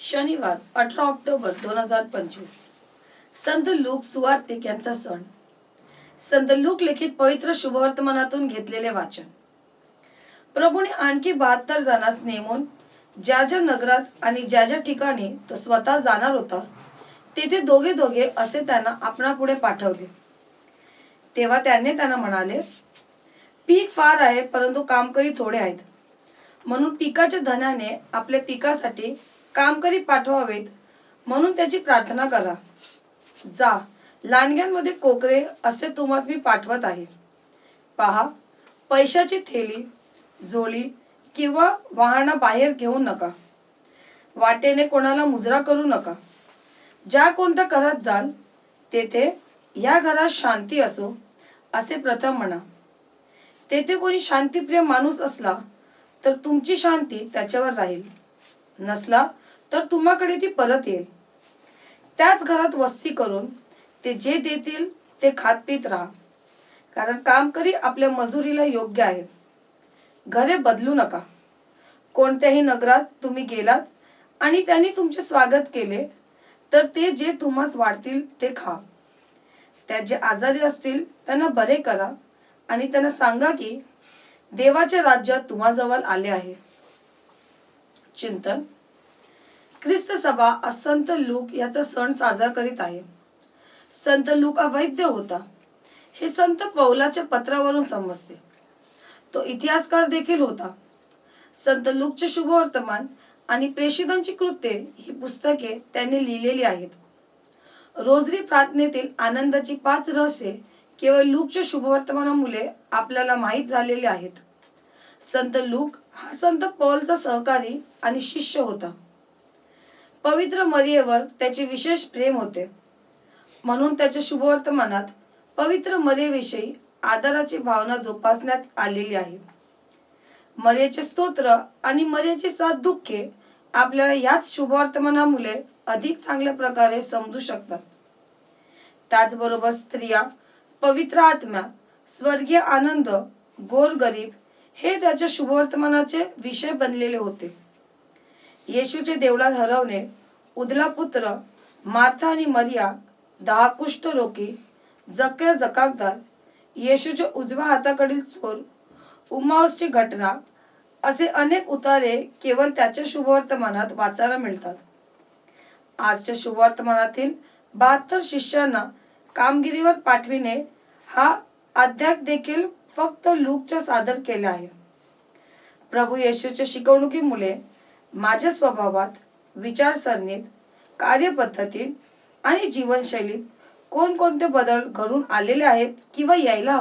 शनिवार अठरा ऑक्टोबर दोन हजार पंचवीस. संत लूक सुवार्तिक यांचा सण. संत लूक लिखित पवित्र शुभवर्तमानातून घेतलेले वाचन. प्रभूने आणखी बहात्तर जणांस नेमून ज्या ज्या नगरात आणि ज्या ज्या ठिकाणी तो स्वतः जाणार होता तेथे दोघे दोघे असे त्यांना आपणापुढे पाठवले. तेव्हा त्यांनी त्यांना म्हणाले पीक फार आहे परंतु कामकरी थोडे आहेत. म्हणून पिकाच्या धनाने आपल्या पिकासाठी कामकरी पाठवावेत? म्हणून त्याची प्रार्थना करा. जा. लांडग्यांमध्ये कोकरे असे तुम्हास मी पाठवत आहे. पहा पैशाची थैली झोळी किंवा वाहना बाहेर घेऊ नका. वाटेने कोणाला मुजरा करू नका. ज्या कोणत्या घरात जाल तेथे या घरात शांती असो असे प्रथम म्हणा. तेथे कोणी शांतीप्रिय माणूस असला तर तुमची शांती त्याच्यावर राहील. नसला तर तुम्हाकडे ती परत येईल. त्याच घरात वस्ती करून ते जे देतील ते खात पित राहा. कारण कामकरी आपल्या मजुरीला योग्य आहे. घरे बदलू नका. कोणत्याही नगरात तुम्ही गेलात आणि त्यांनी तुमचे स्वागत केले तर ते जे तुम्हास वाढतील ते खा. त्या जे आजारी असतील त्यांना बरे करा आणि त्यांना सांगा की देवाच्या राज्यात तुम्हाजवळ आले आहे. चिंतन. ख्रिस्त सभा आज संत लूक याचा सण साजरा करीत आहे. संत लूक अवैध वैद्य होता. हे संत पौलाच्या पत्रावरून समजते. तो इतिहासकार देखील होता. संत लूकचे शुभवर्तमान आणि प्रेषितांची कृत्ये ही पुस्तके त्यांनी लिहिलेली आहेत. रोजरी प्रार्थनेतील आनंदाची पाच रहस्ये केवळ लूकच्या शुभवर्तमानामुळे आपल्याला माहीत झालेले आहेत. संत लूक हा संत पौलचा सहकारी आणि शिष्य होता. पवित्र मरियेवर त्याचे विशेष प्रेम होते. म्हणून त्याच्या शुभवर्तमानात पवित्र मरियेविषयी आदराची भावना जोपासण्यात आलेली आहे. मर्याचे स्तोत्र आणि मर्याची सात दुःखे आपल्याला याच शुभवर्तमानामुळे अधिक चांगल्या प्रकारे समजू शकतात. त्याचबरोबर स्त्रिया पवित्र आत्म्या स्वर्गीय आनंद गोर गरीब हे त्याच्या शुभवर्तमानाचे विषय बनलेले होते. येशूचे देवळात हरवणे उदला पुत्र मार्था आणि मरिया दहा कुष्ठरोगी जक्या जकाबदार येशूच्या उजव्या हाताकडील चोर उमावसची घटना असे अनेक उतारे केवळ त्याच्या शुभवर्तमानात वाचायला मिळतात. आजच्या शुभवर्तमानातील बहात्तर शिष्यांना कामगिरीवर पाठविणे हा अध्याय देखील फक्त लूकच्या सादर केला आहे. प्रभू येशूच्या शिकवणुकीमुळे माझ्या स्वभावात विचारसरणीत कार्यपद्धतीत आणि जीवनशैलीत कोणकोणते बदल घडून आलेले आहेत किंवा यायला